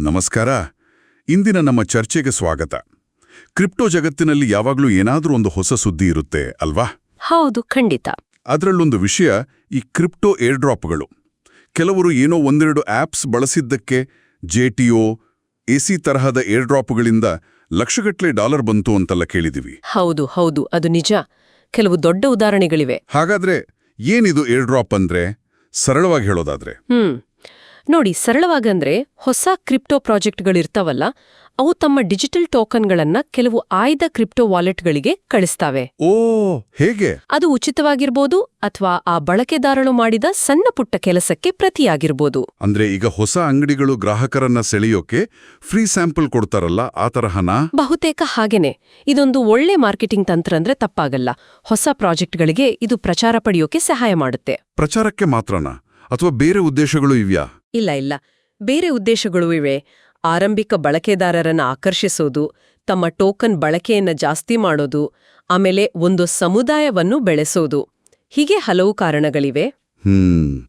ನಮಸ್ಕಾರ. ಇಂದಿನ ನಮ್ಮ ಚರ್ಚೆಗೆ ಸ್ವಾಗತ. ಕ್ರಿಪ್ಟೋ ಜಗತ್ತಿನಲ್ಲಿ ಯಾವಾಗಲೂ ಏನಾದರೂ ಒಂದು ಹೊಸ ಸುದ್ದಿ ಇರುತ್ತೆ ಅಲ್ವಾ? ಹೌದು ಖಂಡಿತ. ಅದರಲ್ಲೊಂದು ವಿಷಯ ಈ ಕ್ರಿಪ್ಟೋ ಏರ್ಡ್ರಾಪ್ಗಳು. ಕೆಲವರು ಏನೋ ಒಂದೆರಡು apps ಬಳಸಿದ್ದಕ್ಕೆ J T O A C ತರಹದ ಏರ್ಡ್ರಾಪ್ಗಳಿಂದ ಲಕ್ಷಗಟ್ಟಲೆ ಡಾಲರ್ ಬಂತು ಅಂತೆಲ್ಲ ಕೇಳಿದಿವಿ. ಹೌದು ಹೌದು ಅದು ನಿಜ. ಕೆಲವು ದೊಡ್ಡ ಉದಾಹರಣೆಗಳಿವೆ. ಹಾಗಾದ್ರೆ ಏನಿದು ಏರ್ಡ್ರಾಪ್ ಅಂದ್ರೆ? ಸರಳವಾಗಿ ಹೇಳೋದಾದ್ರೆ. ಹ್ಮ್. ನೋಡಿ ಸರಳವಾಗಂದ್ರೆ ಹೊಸ ಕ್ರಿಪ್ಟೋ ಪ್ರಾಜೆಕ್ಟ್ಗಳಿರ್ತಾವಲ್ಲ ಅವು ತಮ್ಮ ಡಿಜಿಟಲ್ ಟೋಕನ್ಗಳನ್ನ ಕೆಲವು ಆಯ್ದ ಕ್ರಿಪ್ಟೋ ವಾಲೆಟ್ಗಳಿಗೆ ಕಳಿಸ್ತಾವೆ. ಓ ಹೇಗೆ? ಅದು ಉಚಿತವಾಗಿರ್ಬೋದು ಅಥವಾ ಆ ಬಳಕೆದಾರಳು ಮಾಡಿದ ಸಣ್ಣ ಪುಟ್ಟ ಕೆಲಸಕ್ಕೆ ಪ್ರತಿಯಾಗಿರ್ಬೋದು. ಅಂದ್ರೆ ಈಗ ಹೊಸ ಅಂಗಡಿಗಳು ಗ್ರಾಹಕರನ್ನ ಸೆಳೆಯೋಕೆ ಫ್ರೀ ಸ್ಯಾಂಪಲ್ ಕೊಡ್ತಾರಲ್ಲ ಆ ತರಹನ? ಬಹುತೇಕ ಹಾಗೇನೆ. ಇದೊಂದು ಒಳ್ಳೆ ಮಾರ್ಕೆಟಿಂಗ್ ತಂತ್ರ ಅಂದ್ರೆ ತಪ್ಪಾಗಲ್ಲ. ಹೊಸ ಪ್ರಾಜೆಕ್ಟ್ಗಳಿಗೆ ಇದು ಪ್ರಚಾರ ಪಡೆಯೋಕೆ ಸಹಾಯ ಮಾಡುತ್ತೆ. ಪ್ರಚಾರಕ್ಕೆ ಮಾತ್ರನಾ? ಅಥವಾ ಬೇರೆ ಉದ್ದೇಶಗಳು ಇವ್ಯಾ? ಇಲ್ಲ ಇಲ್ಲ. ಬೇರೆ ಉದ್ದೇಶಗಳೂ ಇವೆ. ಆರಂಭಿಕ ಬಳಕೆದಾರರನ್ನು ಆಕರ್ಷಿಸೋದು ತಮ್ಮ ಟೋಕನ್ ಬಳಕೆಯನ್ನು ಜಾಸ್ತಿ ಮಾಡೋದು ಆಮೇಲೆ ಒಂದು ಸಮುದಾಯವನ್ನು ಬೆಳೆಸೋದು. ಹೀಗೆ ಹಲವು ಕಾರಣಗಳಿವೆ. ಹ್ಮ್.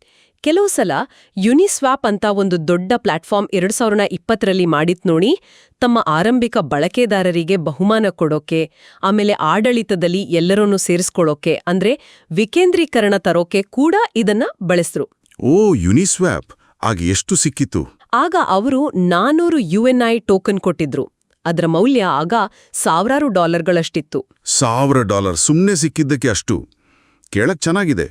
ಕೆಲವು ಸಲ ಯುನಿಸ್ವಾಪ್ ಅಂತ ಒಂದು ದೊಡ್ಡ ಪ್ಲಾಟ್ಫಾರ್ಮ್ ಎರಡು ಸಾವಿರದ ಇಪ್ಪತ್ತರಲ್ಲಿ ಮಾಡಿತ್ ನೋಡಿ ತಮ್ಮ ಆರಂಭಿಕ ಬಳಕೆದಾರರಿಗೆ ಬಹುಮಾನ ಕೊಡೋಕೆ ಆಮೇಲೆ ಆಡಳಿತದಲ್ಲಿ ಎಲ್ಲರನ್ನೂ ಸೇರಿಸ್ಕೊಳ್ಳೋಕೆ ಅಂದ್ರೆ ವಿಕೇಂದ್ರೀಕರಣ ತರೋಕೆ ಕೂಡ ಇದನ್ನ ಬಳಸ್ರು. ಓ ಯುನಿಸ್ವ್ಯಾಪ್. ಆಗ ಎಷ್ಟು ಸಿಕ್ಕಿತು? ಆಗ ಅವರು ನಾನೂರು ಯುಎನ್ಐ ಟೋಕನ್ ಕೊಟ್ಟಿದ್ರು. ಅದರ ಮೌಲ್ಯ ಆಗ ಸಾವಿರಾರು ಡಾಲರ್ಗಳಷ್ಟಿತ್ತು. ಸಾವಿರ ಡಾಲರ್ ಸುಮ್ಮನೆ ಸಿಕ್ಕಿದ್ದಕ್ಕೆ ಅಷ್ಟು. ಕೇಳಕ್ ಚೆನ್ನಾಗಿದೆ.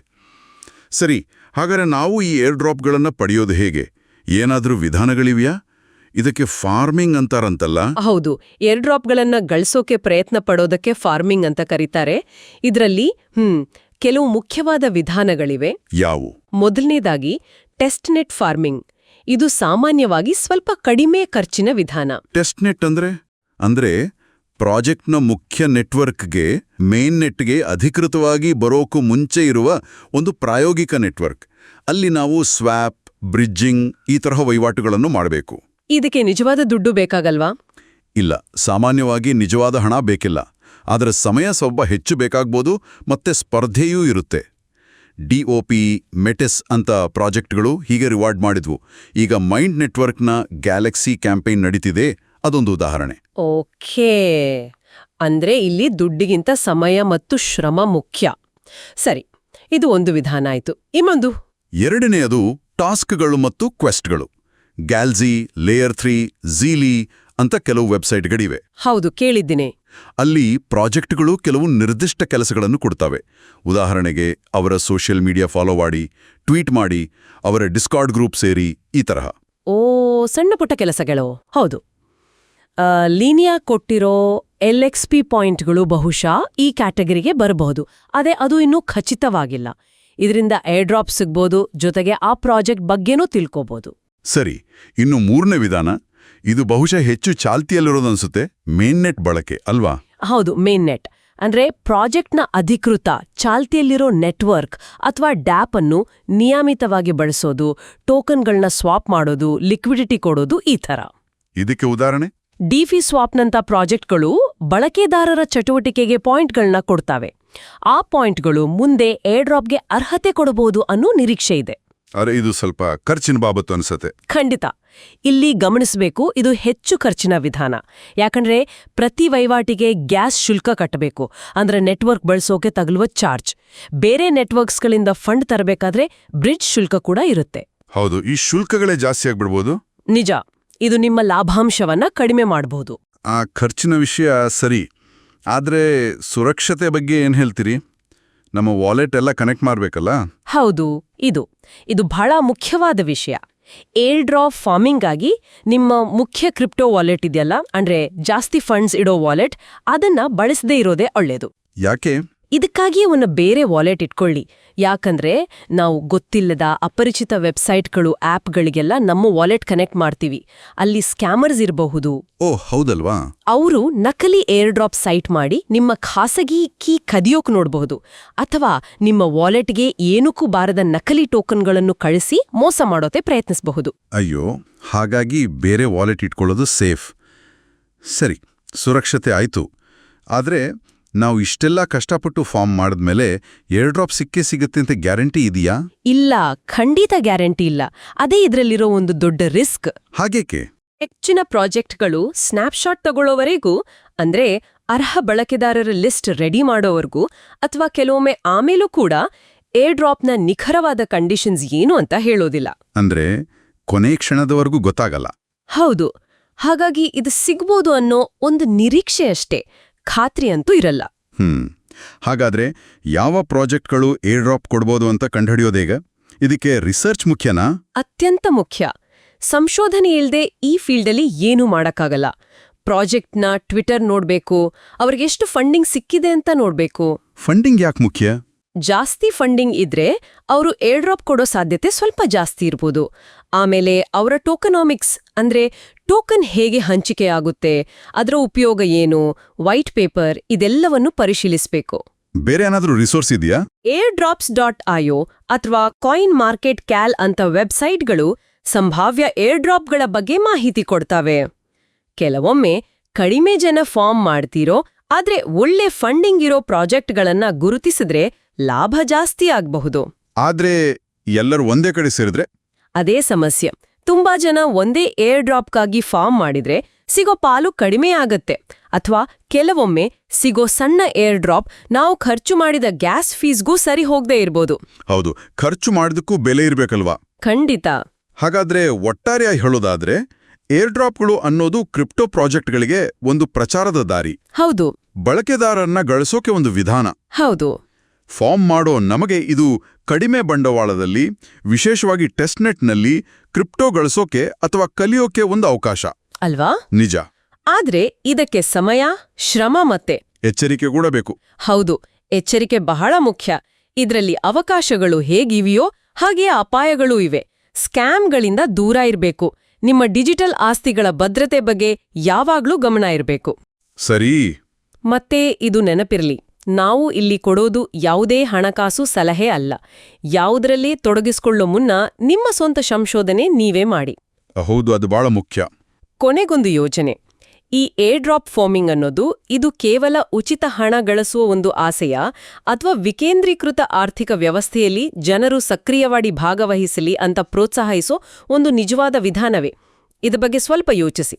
ಸರಿ ಹಾಗಾದ್ರೆ ನಾವು ಈ ಏರ್ ಡ್ರಾಪ್ಗಳನ್ನ ಪಡೆಯೋದು ಹೇಗೆ? ಏನಾದರೂ ವಿಧಾನಗಳಿವೆಯಾ? ಇದಕ್ಕೆ ಫಾರ್ಮಿಂಗ್ ಅಂತಾರಂತಲ್ಲ? ಹೌದು ಏರ್ ಡ್ರಾಪ್ಗಳನ್ನ ಗಳಿಸೋಕೆ ಪ್ರಯತ್ನ ಪಡೋದಕ್ಕೆ ಫಾರ್ಮಿಂಗ್ ಅಂತ ಕರೀತಾರೆ. ಇದರಲ್ಲಿ ಹ್ಮ್ ಕೆಲವು ಮುಖ್ಯವಾದ ವಿಧಾನಗಳಿವೆ. ಯಾವು? ಮೊದಲನೇದಾಗಿ ಟೆಸ್ಟ್ ನೆಟ್ ಫಾರ್ಮಿಂಗ್. ಇದು ಸಾಮಾನ್ಯವಾಗಿ ಸ್ವಲ್ಪ ಕಡಿಮೆ ಖರ್ಚಿನ ವಿಧಾನ. ಟೆಸ್ಟ್ನೆಟ್ ಅಂದ್ರೆ? ಅಂದ್ರೆ ಪ್ರಾಜೆಕ್ಟ್ನ ಮುಖ್ಯ ನೆಟ್ವರ್ಕ್ಗೆ ಮೇನ್ ನೆಟ್ಗೆ ಅಧಿಕೃತವಾಗಿ ಬರೋಕು ಮುಂಚೆ ಇರುವ ಒಂದು ಪ್ರಾಯೋಗಿಕ ನೆಟ್ವರ್ಕ್. ಅಲ್ಲಿ ನಾವು ಸ್ವಾಪ್ ಬ್ರಿಡ್ಜಿಂಗ್ ಈ ತರಹ ವಹಿವಾಟುಗಳನ್ನು ಮಾಡಬೇಕು. ಇದಕ್ಕೆ ನಿಜವಾದ ದುಡ್ಡು ಬೇಕಾಗಲ್ವಾ? ಇಲ್ಲ ಸಾಮಾನ್ಯವಾಗಿ ನಿಜವಾದ ಹಣ ಬೇಕಿಲ್ಲ. ಆದರೆ ಸಮಯ ಸ್ವಲ್ಪ ಹೆಚ್ಚು ಬೇಕಾಗ್ಬೋದು ಮತ್ತೆ ಸ್ಪರ್ಧೆಯೂ ಇರುತ್ತೆ. ಡಿಒಪಿ ಮೆಟೆಸ್ ಅಂತ ಪ್ರಾಜೆಕ್ಟ್ಗಳು ಹೀಗೆ ರಿವಾರ್ಡ್ ಮಾಡಿದ್ವು. ಈಗ ಮೈಂಡ್ ನೆಟ್ವರ್ಕ್ನ ಗ್ಯಾಲಕ್ಸಿ ಕ್ಯಾಂಪೇನ್ ನಡೀತಿದೆ ಅದೊಂದು ಉದಾಹರಣೆ. ಓಕೆ. ಅಂದ್ರೆ ಇಲ್ಲಿ ದುಡ್ಡಿಗಿಂತ ಸಮಯ ಮತ್ತು ಶ್ರಮ ಮುಖ್ಯ. ಸರಿ ಇದು ಒಂದು ವಿಧಾನ ಆಯ್ತು. ಇನ್ನೊಂದು? ಎರಡನೆಯದು ಟಾಸ್ಕ್ಗಳು ಮತ್ತು ಕ್ವೆಸ್ಟ್ಗಳು. ಗ್ಯಾಲ್ಜಿ ಲೇಯರ್ ಥ್ರೀ ಝೀಲಿ ಅಂತ ಕೆಲವು ವೆಬ್ಸೈಟ್ಗಳಿವೆ. ಹೌದು ಕೇಳಿದ್ದೀನಿ. ಅಲ್ಲಿ ಪ್ರಾಜೆಕ್ಟ್ಗಳು ಕೆಲವು ನಿರ್ದಿಷ್ಟ ಕೆಲಸಗಳನ್ನು ಕೊಡ್ತವೆ. ಉದಾಹರಣೆಗೆ ಅವರ ಸೋಷಿಯಲ್ ಮೀಡಿಯಾ ಫಾಲೋ ಮಾಡಿ ಟ್ವೀಟ್ ಮಾಡಿ ಅವರ ಡಿಸ್ಕಾರ್ಡ್ ಗ್ರೂಪ್ ಸೇರಿ ಈ ತರಹ. ಓ ಸಣ್ಣ ಪುಟ್ಟ ಕೆಲಸಗಳು. ಹೌದು. ಲೀನಿಯಾ ಕೊಟ್ಟಿರೋ ಎಲ್ ಎಕ್ಸ್ ಪಿ ಪಾಯಿಂಟ್ಗಳು ಬಹುಶಃ ಈ ಕ್ಯಾಟಗರಿಗೆ ಬರಬಹುದು. ಅದೇ ಅದು ಇನ್ನೂ ಖಚಿತವಾಗಿಲ್ಲ. ಇದರಿಂದ ಏರ್ ಡ್ರಾಪ್ ಸಿಗ್ಬೋದು ಜೊತೆಗೆ ಆ ಪ್ರಾಜೆಕ್ಟ್ ಬಗ್ಗೆನೂ ತಿಳ್ಕೋಬಹುದು ಸರಿ ಇನ್ನು ಮೂರನೇ ವಿಧಾನ ಇದು ಬಹುಶಃ ಹೆಚ್ಚು ಚಾಲ್ತಿಯಲ್ಲಿರೋದನ್ಸುತ್ತೆ ಮೇನ್ನೆಟ್ ಬಳಕೆ ಅಲ್ವಾ? ಹೌದು ಮೇನ್ ನೆಟ್ ಅಂದ್ರೆ ಪ್ರಾಜೆಕ್ಟ್ನ ಅಧಿಕೃತ ಚಾಲ್ತಿಯಲ್ಲಿರೋ ನೆಟ್ವರ್ಕ್ ಅಥವಾ ಡ್ಯಾಪ್ ಅನ್ನು ನಿಯಮಿತವಾಗಿ ಬಳಸೋದು ಟೋಕನ್ಗಳನ್ನ ಸ್ವಾಪ್ ಮಾಡೋದು ಲಿಕ್ವಿಡಿಟಿ ಕೊಡೋದು ಈ ಥರ. ಇದಕ್ಕೆ ಉದಾಹರಣೆ? ಡಿಫಿ ಸ್ವಾಪ್ನಂಥ ಪ್ರಾಜೆಕ್ಟ್ಗಳು ಬಳಕೆದಾರರ ಚಟುವಟಿಕೆಗೆ ಪಾಯಿಂಟ್ಗಳನ್ನ ಕೊಡ್ತಾವೆ. ಆ ಪಾಯಿಂಟ್ಗಳು ಮುಂದೆ ಏರ್ಡ್ರಾಪ್ಗೆ ಅರ್ಹತೆ ಕೊಡಬಹುದು ಅನ್ನೋ ನಿರೀಕ್ಷೆ ಇದೆ. ಅರೆ ಇದು ಸ್ವಲ್ಪ ಖರ್ಚಿನ ಬಾಬತ್ತು ಅನ್ಸತ್ತೆ. ಖಂಡಿತ. ಇಲ್ಲಿ ಗಮನಿಸಬೇಕು ಇದು ಹೆಚ್ಚು ಖರ್ಚಿನ ವಿಧಾನ. ಯಾಕಂದ್ರೆ ಪ್ರತಿ ವಹಿವಾಟಿಗೆ ಗ್ಯಾಸ್ ಶುಲ್ಕ ಕಟ್ಟಬೇಕು. ಅಂದ್ರೆ ನೆಟ್ವರ್ಕ್ ಬಳಸೋಕೆ ತಗಲುವ ಚಾರ್ಜ್. ಬೇರೆ ನೆಟ್ವರ್ಕ್ಸ್ಗಳಿಂದ ಫಂಡ್ ತರಬೇಕಾದ್ರೆ ಬ್ರಿಡ್ಜ್ ಶುಲ್ಕ ಕೂಡ ಇರುತ್ತೆ. ಹೌದು ಈ ಶುಲ್ಕಗಳೇ ಜಾಸ್ತಿ ಆಗ್ಬಿಡ್ಬೋದು? ನಿಜ. ಇದು ನಿಮ್ಮ ಲಾಭಾಂಶವನ್ನ ಕಡಿಮೆ ಮಾಡಬಹುದು ಆ ಖರ್ಚಿನ ವಿಷಯ ಸರಿ. ಆದ್ರೆ ಸುರಕ್ಷತೆ ಬಗ್ಗೆ ಏನು ಹೇಳ್ತೀರಿ? ನಮ್ಮ ವಾಲೆಟ್ ಎಲ್ಲ ಕನೆಕ್ಟ್ ಮಾಡಬೇಕಲ್ಲ? ಹೌದು ಇದು. ಇದು ಬಹಳ ಮುಖ್ಯವಾದ ವಿಷಯ. ಏರ್ ಡ್ರಾಪ್ ಫಾರ್ಮಿಂಗ್ ಆಗಿ ನಿಮ್ಮ ಮುಖ್ಯ ಕ್ರಿಪ್ಟೋ ವಾಲೆಟ್ ಇದೆಯಲ್ಲ ಅಂದ್ರೆ ಜಾಸ್ತಿ ಫಂಡ್ಸ್ ಇಡೋ ವಾಲೆಟ್ ಅದನ್ನ ಬಳಸದೇ ಇರೋದೇ ಒಳ್ಳೇದು. ಯಾಕೆ? ಇದಕ್ಕಾಗಿ ಒಂದು ಬೇರೆ ವಾಲೆಟ್ ಇಟ್ಕೊಳ್ಳಿ. ಯಾಕಂದ್ರೆ ನಾವು ಗೊತ್ತಿಲ್ಲದ ಅಪರಿಚಿತ ವೆಬ್ಸೈಟ್ಗಳು ಆ್ಯಪ್ಗಳಿಗೆಲ್ಲ ನಮ್ಮ ವಾಲೆಟ್ ಕನೆಕ್ಟ್ ಮಾಡ್ತೀವಿ. ಅಲ್ಲಿ ಸ್ಕ್ಯಾಮರ್ಸ್ ಇರಬಹುದು. ಓ ಹೌದಲ್ವಾ? ಅವರು ನಕಲಿ ಏರ್ ಡ್ರಾಪ್ ಸೈಟ್ ಮಾಡಿ ನಿಮ್ಮ ಖಾಸಗಿ ಕೀ ಕದಿಯೋಕ್ ನೋಡಬಹುದು. ಅಥವಾ ನಿಮ್ಮ ವಾಲೆಟ್ಗೆ ಏನಕ್ಕೂ ಬಾರದ ನಕಲಿ ಟೋಕನ್ಗಳನ್ನು ಕಳಿಸಿ ಮೋಸ ಮಾಡೋತೆ ಪ್ರಯತ್ನಿಸಬಹುದು. ಅಯ್ಯೋ ಹಾಗಾಗಿ ಬೇರೆ ವಾಲೆಟ್ ಇಟ್ಕೊಳ್ಳೋದು ಸೇಫ್ ಸರಿ ಸುರಕ್ಷತೆ ಆಯ್ತು. ಆದರೆ ನಾವು ಇಷ್ಟೆಲ್ಲ ಕಷ್ಟಪಟ್ಟು ಫಾರ್ಮ್ ಮಾಡಿದ್ಮೇಲೆ ಏರ್ ಡ್ರಾಪ್ ಸಿಕ್ಕೇ ಸಿಗುತ್ತೆ ಅಂತ ಗ್ಯಾರಂಟಿ ಇದೆಯಾ? ಇಲ್ಲ ಖಂಡಿತ ಗ್ಯಾರಂಟಿ ಇಲ್ಲ. ಅದೇ ಇದರಲ್ಲಿರೋ ಒಂದು ದೊಡ್ಡ ರಿಸ್ಕ್. ಹಾಗೇಕೆ? ಹೆಚ್ಚಿನ ಪ್ರಾಜೆಕ್ಟ್ಗಳು ಸ್ನ್ಯಾಪ್ಶಾಟ್ ತಗೊಳ್ಳೋವರೆಗೂ ಅಂದ್ರೆ ಅರ್ಹ ಬಳಕೆದಾರರ ಲಿಸ್ಟ್ ರೆಡಿ ಮಾಡೋವರೆಗೂ ಅಥವಾ ಕೆಲವೊಮ್ಮೆ ಆಮೇಲೂ ಕೂಡ ಏರ್ ಡ್ರಾಪ್ನ ನಿಖರವಾದ ಕಂಡೀಷನ್ಸ್ ಏನು ಅಂತ ಹೇಳೋದಿಲ್ಲ. ಅಂದ್ರೆ ಕೊನೆ ಕ್ಷಣದವರೆಗೂ ಗೊತ್ತಾಗಲ್ಲ. ಹೌದು. ಹಾಗಾಗಿ ಇದು ಸಿಗ್ಬೋದು ಅನ್ನೋ ಒಂದು ನಿರೀಕ್ಷೆ ಅಷ್ಟೇ ಖಾತ್ರಿ ಅಂತೂ ಇರಲ್ಲ. ಹ್ಮ್. ಹಾಗಾದ್ರೆ ಯಾವ ಪ್ರಾಜೆಕ್ಟ್ಗಳು ಏರ್ ಡ್ರಾಪ್ ಕೊಡ್ಬೋದು ಅಂತ ಕಂಡುಹಿಡಿಯೋದೇಗ? ಇದಕ್ಕೆ ರಿಸರ್ಚ್ ಮುಖ್ಯನಾ? ಅತ್ಯಂತ ಮುಖ್ಯ. ಸಂಶೋಧನೆ ಇಲ್ಲದೆ ಈ ಫೀಲ್ಡಲ್ಲಿ ಏನೂ ಮಾಡಕ್ಕಾಗಲ್ಲ. ಪ್ರಾಜೆಕ್ಟ್ನ ಟ್ವಿಟರ್ ನೋಡ್ಬೇಕು ಅವ್ರಿಗೆಷ್ಟು ಫಂಡಿಂಗ್ ಸಿಕ್ಕಿದೆ ಅಂತ ನೋಡ್ಬೇಕು. ಫಂಡಿಂಗ್ ಯಾಕೆ ಮುಖ್ಯ? ಜಾಸ್ತಿ ಫಂಡಿಂಗ್ ಇದ್ರೆ ಅವರು ಏರ್ಡ್ರಾಪ್ ಕೊಡೋ ಸಾಧ್ಯತೆ ಸ್ವಲ್ಪ ಜಾಸ್ತಿ ಇರ್ಬೋದು. ಆಮೇಲೆ ಅವರ ಟೋಕನಾಮಿಕ್ಸ್ ಅಂದ್ರೆ ಟೋಕನ್ ಹೇಗೆ ಹಂಚಿಕೆ ಆಗುತ್ತೆ ಅದರ ಉಪಯೋಗ ಏನು ವೈಟ್ ಪೇಪರ್ ಇದೆಲ್ಲವನ್ನು ಪರಿಶೀಲಿಸಬೇಕು. ಬೇರೆ ಏನಾದರೂ ರಿಸೋರ್ಸ್ ಇದೆಯಾ? ಏರ್ ಡ್ರಾಪ್ಸ್ ಡಾಟ್ ಆಯೋ ಅಥವಾ ಕಾಯಿನ್ ಮಾರ್ಕೆಟ್ ಕ್ಯಾಲ್ ಅಂತ ವೆಬ್ಸೈಟ್ಗಳು ಸಂಭಾವ್ಯ ಏರ್ ಡ್ರಾಪ್ಗಳ ಬಗ್ಗೆ ಮಾಹಿತಿ ಕೊಡ್ತಾವೆ. ಕೆಲವೊಮ್ಮೆ ಕಡಿಮೆ ಜನ ಫಾರ್ಮ್ ಮಾಡ್ತಿರೋ ಆದ್ರೆ ಒಳ್ಳೆ ಫಂಡಿಂಗ್ ಇರೋ ಪ್ರಾಜೆಕ್ಟ್ಗಳನ್ನ ಗುರುತಿಸಿದ್ರೆ ಲಾಭ ಜಾಸ್ತಿ ಆಗ್ಬಹುದು. ಆದ್ರೆ ಎಲ್ಲರೂ ಒಂದೇ ಕಡೆ ಸೇರಿದ್ರೆ? ಅದೇ ಸಮಸ್ಯೆ. ತುಂಬಾ ಜನ ಒಂದೇ ಏರ್ ಡ್ರಾಪ್ಗಾಗಿ ಫಾರ್ಮ್ ಮಾಡಿದ್ರೆ ಸಿಗೋ ಪಾಲು ಕಡಿಮೆ ಆಗತ್ತೆ. ಅಥವಾ ಕೆಲವೊಮ್ಮೆ ಸಿಗೋ ಸಣ್ಣ ಏರ್ ಡ್ರಾಪ್ ನಾವು ಖರ್ಚು ಮಾಡಿದ ಗ್ಯಾಸ್ ಫೀಸ್ಗೂ ಸರಿ ಹೋಗದೆ ಇರ್ಬೋದು. ಹೌದು. ಖರ್ಚು ಮಾಡಿದಕ್ಕೂ ಬೆಲೆ ಇರಬೇಕಲ್ವಾ? ಖಂಡಿತ. ಹಾಗಾದ್ರೆ ಒಟ್ಟಾರೆಯಾಗಿ ಹೇಳೋದಾದ್ರೆ ಏರ್ ಡ್ರಾಪ್ಗಳು ಅನ್ನೋದು ಕ್ರಿಪ್ಟೋ ಪ್ರಾಜೆಕ್ಟ್ಗಳಿಗೆ ಒಂದು ಪ್ರಚಾರದ ದಾರಿ. ಹೌದು. ಬಳಕೆದಾರರನ್ನ ಗಳಿಸೋಕೆ ಒಂದು ವಿಧಾನ. ಹೌದು. ಫಾರ್ಮ್ ಮಾಡೋ ನಮಗೆ ಇದು ಕಡಿಮೆ ಬಂಡವಾಳದಲ್ಲಿ ವಿಶೇಷವಾಗಿ ಟೆಸ್ಟ್ನೆಟ್ನಲ್ಲಿ ಕ್ರಿಪ್ಟೋ ಗಳಿಸೋಕೆ ಅಥವಾ ಕಲಿಯೋಕೆ ಒಂದು ಅವಕಾಶ. ಅಲ್ವಾ? ನಿಜ. ಆದ್ರೆ ಇದಕ್ಕೆ ಸಮಯ ಶ್ರಮ ಮತ್ತೆ ಎಚ್ಚರಿಕೆ ಕೂಡ ಬೇಕು. ಹೌದು ಎಚ್ಚರಿಕೆ ಬಹಳ ಮುಖ್ಯ. ಇದರಲ್ಲಿ ಅವಕಾಶಗಳು ಹೇಗಿವೆಯೋ ಹಾಗೆಯೇ ಅಪಾಯಗಳೂ ಇವೆ. ಸ್ಕ್ಯಾಮ್ಗಳಿಂದ ದೂರ ಇರಬೇಕು. ನಿಮ್ಮ ಡಿಜಿಟಲ್ ಆಸ್ತಿಗಳ ಭದ್ರತೆ ಬಗ್ಗೆ ಯಾವಾಗ್ಲೂ ಗಮನ ಇರಬೇಕು. ಸರಿ. ಮತ್ತೆ ಇದು ನೆನಪಿರ್ಲಿ. ನಾವು ಇಲ್ಲಿ ಕೊಡೋದು ಯಾವುದೇ ಹಣಕಾಸು ಸಲಹೆ ಅಲ್ಲ. ಯಾವುದರಲ್ಲಿ ತೊಡಗಿಸ್ಕೊಳ್ಳೋ ಮುನ್ನ ನಿಮ್ಮ ಸ್ವಂತ ಸಂಶೋಧನೆ ನೀವೇ ಮಾಡಿ. ಹೌದು ಅದು ಬಹಳ ಮುಖ್ಯ. ಕೊನೆಗೊಂದು ಯೋಜನೆ. ಈ ಏರ್ ಡ್ರಾಪ್ ಫಾರ್ಮಿಂಗ್ ಅನ್ನೋದು ಇದು ಕೇವಲ ಉಚಿತ ಹಣ ಗಳಿಸುವ ಒಂದು ಆಸೆಯ ಅಥವಾ ವಿಕೇಂದ್ರೀಕೃತ ಆರ್ಥಿಕ ವ್ಯವಸ್ಥೆಯಲ್ಲಿ ಜನರು ಸಕ್ರಿಯವಾಗಿ ಭಾಗವಹಿಸಲಿ ಅಂತ ಪ್ರೋತ್ಸಾಹಿಸೋ ಒಂದು ನಿಜವಾದ ವಿಧಾನವೇ. ಇದ ಬಗ್ಗೆ ಸ್ವಲ್ಪ ಯೋಚಿಸಿ.